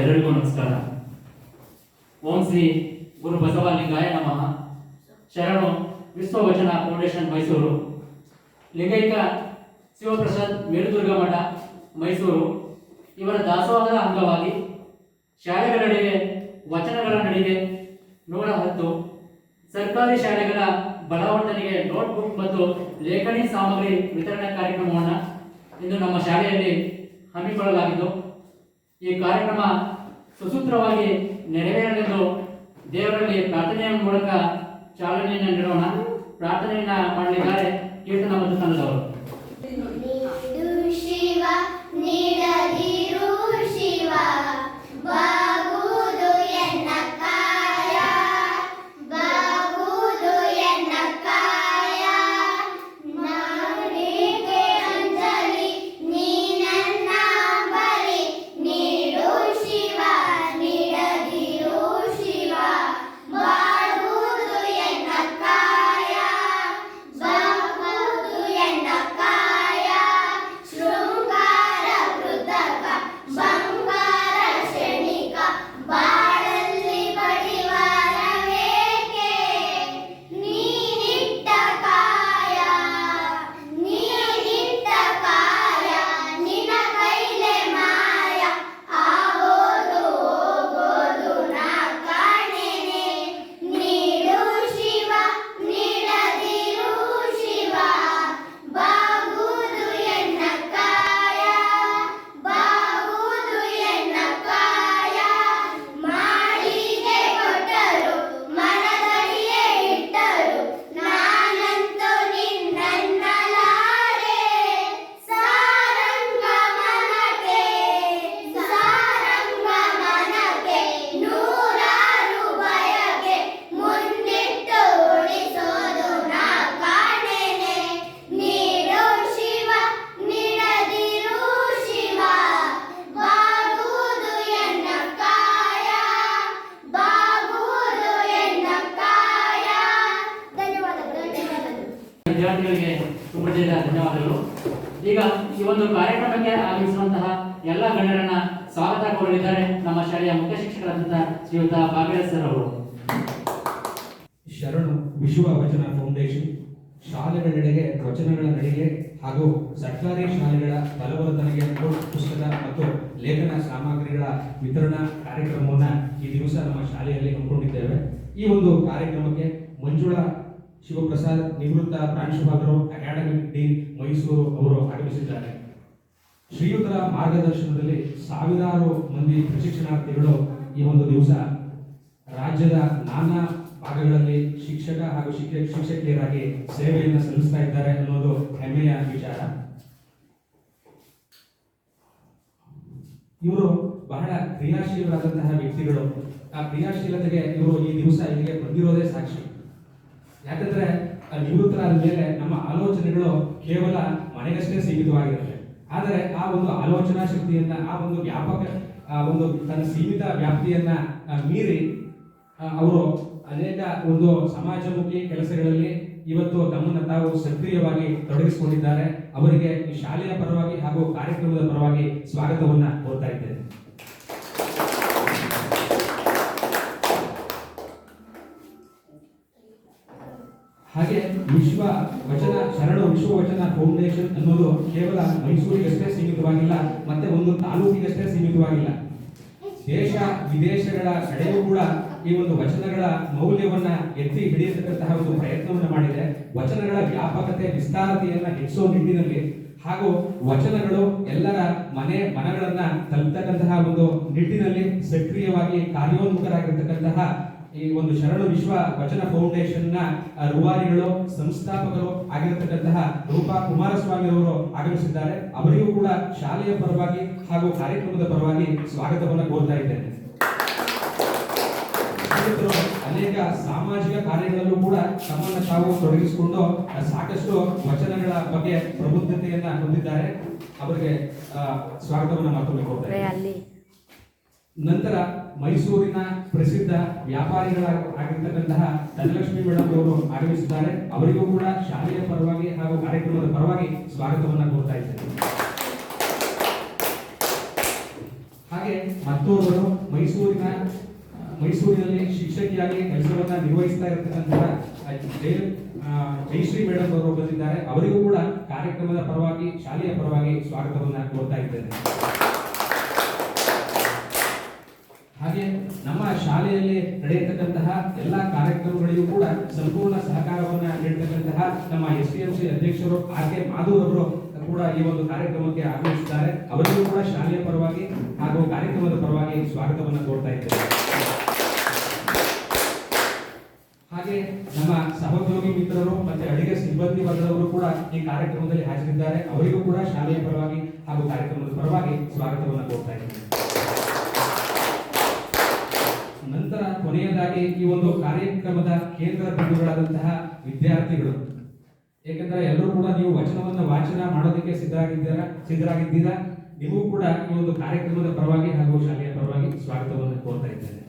ಎಲ್ಲರಿಗೂ ನಮಸ್ಕಾರ. ಓಂ ಶ್ರೀ ಗುರು ಬಸವಲಿಂಗಾಯ ನಮಃ. ಶರಣು ವಿಶ್ವವಚನ ಫೌಂಡೇಶನ್ ಮೈಸೂರು. ಲಿಂಗೈಕ ಶಿವಪ್ರಸಾದ್ ಮೇಲುದುರ್ಗ ಮಠ, ಮೈಸೂರು. ಇವರ ದಾಸೋಹದ ಅಂಗವಾಗಿ ಶಾಲೆಗಳ ನಡುವೆ ವಚನಗಳ ನಡುವೆ ನೂರ ಹತ್ತು. ಸರ್ಕಾರಿ ಶಾಲೆಗಳ ಬಲವರ್ಧನೆಗೆ ನೋಟ್ಬುಕ್ ಮತ್ತು ಲೇಖನಿ ಸಾಮಗ್ರಿ ವಿತರಣಾ ಕಾರ್ಯಕ್ರಮವನ್ನು ಇಂದು ನಮ್ಮ ಶಾಲೆಯಲ್ಲಿ ಹಮ್ಮಿಕೊಳ್ಳಲಾಗಿದ್ದು ಈ ಕಾರ್ಯಕ್ರಮ ಸುಸೂತ್ರವಾಗಿ ನೆರವೇರಲೆಂದು ದೇವರಲ್ಲಿ ಪ್ರಾರ್ಥನೆಯ ಮೂಲಕ ಚಾಲನೆಯನ್ನು ನೀಡೋಣ. ಪ್ರಾರ್ಥನೆಯನ್ನ ಮಾಡಲಿದ್ದಾರೆ ಕೀರ್ತನ ಮತ್ತು ತಂಡದವರು. ಶಿವ ನೀಡದಿರು ಸುಪ್ರಸಿದ್ಧ ಧನ್ಯವಾದಗಳು. ಈಗ ಈ ಒಂದು ಕಾರ್ಯಕ್ರಮಕ್ಕೆ ಆಗಮಿಸುವಂತಹ ಎಲ್ಲ ಗಣ್ಯರನ್ನ ಸ್ವಾಗತ ಕೋರಲಿದ್ದಾರೆ ನಮ್ಮ ಶಾಲೆಯ ಮುಖ್ಯ ಶಿಕ್ಷಕರಾದಂತಹ ಶ್ರೀಯುತ ಭಾಗೀರಥ್ ಸರ್ ಅವರು. ಶರಣು ವಿಶ್ವ ವಚನ ಫೌಂಡೇಶನ್ ಶಾಲೆಗಳೆಡೆಗೆ ವಚನಗಳ ನಡಿಗೆ ಹಾಗೂ ಸರ್ಕಾರಿ ಶಾಲೆಗಳ ಬಲವರ್ಧನೆಗೆ ಪುಸ್ತಕ ಮತ್ತು ಲೇಖನ ಸಾಮಗ್ರಿಗಳ ವಿತರಣಾ ಕಾರ್ಯಕ್ರಮವನ್ನು ಈ ದಿವಸ ನಮ್ಮ ಶಾಲೆಯಲ್ಲಿ ಹಮ್ಮಿಕೊಂಡಿದ್ದೇವೆ. ಈ ಒಂದು ಕಾರ್ಯಕ್ರಮಕ್ಕೆ ಮಂಜುಳಾ ಶಿವಪ್ರಸಾದ್ ನಿವೃತ್ತ ಪ್ರಾಂಶುಪಾಲರು ಅಕಾಡೆಮಿಕ್ ಡೀನ್ ಮೈಸೂರು ಅವರು ಆಗಮಿಸಿದ್ದಾರೆ ಶ್ರೀಯುತರ ಮಾರ್ಗದರ್ಶನದಲ್ಲಿ ಸಾವಿರಾರು ಮಂದಿ ಪ್ರಶಿಕ್ಷಣಾರ್ಥಿಗಳು ಈ ಒಂದು ದಿವಸ ರಾಜ್ಯದ ನಾನಾ ಭಾಗಗಳಲ್ಲಿ ಶಿಕ್ಷಕ ಹಾಗೂ ಶಿಕ್ಷಕ ಶಿಕ್ಷಕಿಯರಾಗಿ ಸೇವೆಯನ್ನು ಸಲ್ಲಿಸ್ತಾ ಇದ್ದಾರೆ ಅನ್ನೋದು ಹೆಮ್ಮೆಯ ವಿಚಾರ. ಇವರು ಬಹಳ ಕ್ರಿಯಾಶೀಲರಾದಂತಹ ವ್ಯಕ್ತಿಗಳು. ಆ ಕ್ರಿಯಾಶೀಲತೆಗೆ ಇವರು ಈ ದಿವಸ ಇಲ್ಲಿಗೆ ಬಂದಿರೋದೇ ಸಾಕ್ಷಿ. ಯಾಕಂದ್ರೆ ಆ ನಿವೃತ್ತರಾದ ಮೇಲೆ ನಮ್ಮ ಆಲೋಚನೆಗಳು ಕೇವಲ ಮನೆಗಷ್ಟೇ ಸೀಮಿತವಾಗಿರುತ್ತೆ. ಆದರೆ ಆ ಒಂದು ಆಲೋಚನಾ ಶಕ್ತಿಯನ್ನ, ಆ ಒಂದು ವ್ಯಾಪಕ ಒಂದು ತನ್ನ ಸೀಮಿತ ವ್ಯಾಪ್ತಿಯನ್ನ ಮೀರಿ ಅವರು ಅನೇಕ ಒಂದು ಸಮಾಜಮುಖಿ ಕೆಲಸಗಳಲ್ಲಿ ಇವತ್ತು ತಮ್ಮನ್ನು ತಾವು ಸಕ್ರಿಯವಾಗಿ ತೊಡಗಿಸಿಕೊಂಡಿದ್ದಾರೆ. ಅವರಿಗೆ ಶಾಲೆಯ ಪರವಾಗಿ ಹಾಗೂ ಕಾರ್ಯಕ್ರಮದ ಪರವಾಗಿ ಸ್ವಾಗತವನ್ನ ಕೋರ್ತಾ ಇದ್ದೇನೆ. ಹಾಗೆ ವಿಶ್ವ ವಚನ, ಶರಣ ವಿಶ್ವ ವಚನ ಫೌಂಡೇಶನ್ ಅನ್ನೋದು ಕೇವಲ ಮೈಸೂರಿಗಷ್ಟೇ ಸೀಮಿತವಾಗಿಲ್ಲ, ಮತ್ತೆ ಒಂದು ತಾಲೂಕಿಗಷ್ಟೇ ಸೀಮಿತವಾಗಿಲ್ಲ. ದೇಶ ವಿದೇಶಗಳ ಕಡೆಯೂ ಕೂಡ ಈ ಒಂದು ವಚನಗಳ ಮೌಲ್ಯವನ್ನ ಎತ್ತಿ ಹಿಡಿಯತಕ್ಕಂತಹ ಒಂದು ಪ್ರಯತ್ನವನ್ನು ಮಾಡಿದೆ. ವಚನಗಳ ವ್ಯಾಪಕತೆ, ವಿಸ್ತಾರತೆಯನ್ನ ಹೆಚ್ಚಿಸುವ ನಿಟ್ಟಿನಲ್ಲಿ, ಹಾಗೂ ವಚನಗಳು ಎಲ್ಲರ ಮನೆ ಮನಗಳನ್ನ ತಲುಪತಕ್ಕಂತಹ ಒಂದು ನಿಟ್ಟಿನಲ್ಲಿ ಸಕ್ರಿಯವಾಗಿ ಕಾರ್ಯೋನ್ಮುಖರಾಗಿರ್ತಕ್ಕಂತಹ ಈ ಒಂದು ಶರಣ ವಿಶ್ವ ವಚನ ಫೌಂಡೇಶನ್ನ ರೂವಾರಿಗಳು, ಸಂಸ್ಥಾಪಕರು ಆಗಿರತಕ್ಕಂತಹ ರೂಪಾ ಕುಮಾರಸ್ವಾಮಿ ಅವರು ಆಗಮಿಸಿದ್ದಾರೆ. ಅವರಿಗೂ ಕೂಡ ಶಾಲೆಯ ಪರವಾಗಿ ಹಾಗೂ ಕಾರ್ಯಕ್ರಮದ ಪರವಾಗಿ ಸ್ವಾಗತವನ್ನು ಕೋರ್ತಾ ಇದ್ದೇನೆ. ಅನೇಕ ಸಾಮಾಜಿಕ ಕಾರ್ಯಗಳಲ್ಲೂ ಕೂಡ ತಮ್ಮನ್ನು ತಾವು ತೊಡಗಿಸಿಕೊಂಡು ಸಾಕಷ್ಟು ವಚನಗಳ ಬಗ್ಗೆ ಪ್ರಬುದ್ಧತೆಯನ್ನ ಹೊಂದಿದ್ದಾರೆ. ಅವರಿಗೆ ಸ್ವಾಗತವನ್ನು ಮತ್ತೊಮ್ಮೆ ಇದ್ದೇನೆ. ನಂತರ ಮೈಸೂರಿನ ಪ್ರಸಿದ್ಧ ವ್ಯಾಪಾರಿಗಳಾಗಿರ್ತಕ್ಕಂತಹ ಧನಲಕ್ಷ್ಮಿ ಮೇಡಮ್ ಅವರು ಆಗಮಿಸಿದ್ದಾರೆ. ಅವರಿಗೂ ಕೂಡ ಶಾಲೆಯ ಪರವಾಗಿ ಹಾಗೂ ಕಾರ್ಯಕ್ರಮದ ಪರವಾಗಿ ಸ್ವಾಗತವನ್ನು ಕೋರ್ತಾ ಇದ್ದೇನೆ. ಹಾಗೆ ಮತ್ತೊಬ್ಬರು ಮೈಸೂರಿನ, ಮೈಸೂರಿನಲ್ಲಿ ಶಿಕ್ಷಕಿಯಾಗಿ ಕೆಲಸವನ್ನ ನಿರ್ವಹಿಸ್ತಾ ಇರತಕ್ಕಂತಹ ಜಯಶ್ರೀ ಮೇಡಮ್ ಅವರು ಬಂದಿದ್ದಾರೆ. ಅವರಿಗೂ ಕೂಡ ಕಾರ್ಯಕ್ರಮದ ಪರವಾಗಿ, ಶಾಲೆಯ ಪರವಾಗಿ ಸ್ವಾಗತವನ್ನು ಕೋರ್ತಾ ಇದ್ದೇನೆ. ಹಾಗೆ ನಮ್ಮ ಶಾಲೆಯಲ್ಲಿ ನಡೆಯತಕ್ಕಂತಹ ಎಲ್ಲ ಕಾರ್ಯಕ್ರಮಗಳಿಗೂ ಕೂಡ ಸಂಪೂರ್ಣ ಸಹಕಾರವನ್ನ ನೀಡತಕ್ಕಂತಹ ನಮ್ಮ ಎಸ್ ಟಿ ಎಂ ಸಿ ಅಧ್ಯಕ್ಷರು ಆರ್ ಕೆ ಅವರು ಕೂಡ ಈ ಒಂದು ಕಾರ್ಯಕ್ರಮಕ್ಕೆ ಆಗಮಿಸಿದ್ದಾರೆ. ಅವರಿಗೂ ಕೂಡ ಶಾಲೆಯ ಪರವಾಗಿ ಹಾಗೂ ಕಾರ್ಯಕ್ರಮದ ಪರವಾಗಿ ಸ್ವಾಗತವನ್ನು ಕೋರ್ತಾ ಇದ್ದೇವೆ ಹಾಗೆ ನಮ್ಮ ಸಹೋದ್ಯೋಗಿ ಮಿತ್ರರು ಮತ್ತೆ ಅಡಿಗೆ ಸಿಬ್ಬಂದಿ ವರ್ಗದವರು ಕೂಡ ಈ ಕಾರ್ಯಕ್ರಮದಲ್ಲಿ ಹಾಜರಿದ್ದಾರೆ. ಅವರಿಗೂ ಕೂಡ ಶಾಲೆಯ ಪರವಾಗಿ ಹಾಗೂ ಕಾರ್ಯಕ್ರಮದ ಪರವಾಗಿ ಸ್ವಾಗತವನ್ನು ಕೋರ್ತಾ ಇದ್ದೇನೆ. ಈ ಒಂದು ಕಾರ್ಯಕ್ರಮದ ಕೇಂದ್ರ ಬಿಂದುಗಳಾದಂತಹ ವಿದ್ಯಾರ್ಥಿಗಳು. ಏಕೆಂದರೆ ಎಲ್ಲರೂ ಕೂಡ ನೀವು ವಚನವನ್ನು ವಾಚನ ಮಾಡೋದಕ್ಕೆ ಸಿದ್ಧರಾಗಿದ್ದೀರಾ ಸಿದ್ಧರಾಗಿದ್ದೀರಾ? ನೀವು ಕೂಡ ಈ ಒಂದು ಕಾರ್ಯಕ್ರಮದ ಪರವಾಗಿ ಹಾಗೂ ಶಾಲೆಯ ಪರವಾಗಿ ಸ್ವಾಗತವನ್ನು ಕೋರ್ತಾ ಇದ್ದೇನೆ.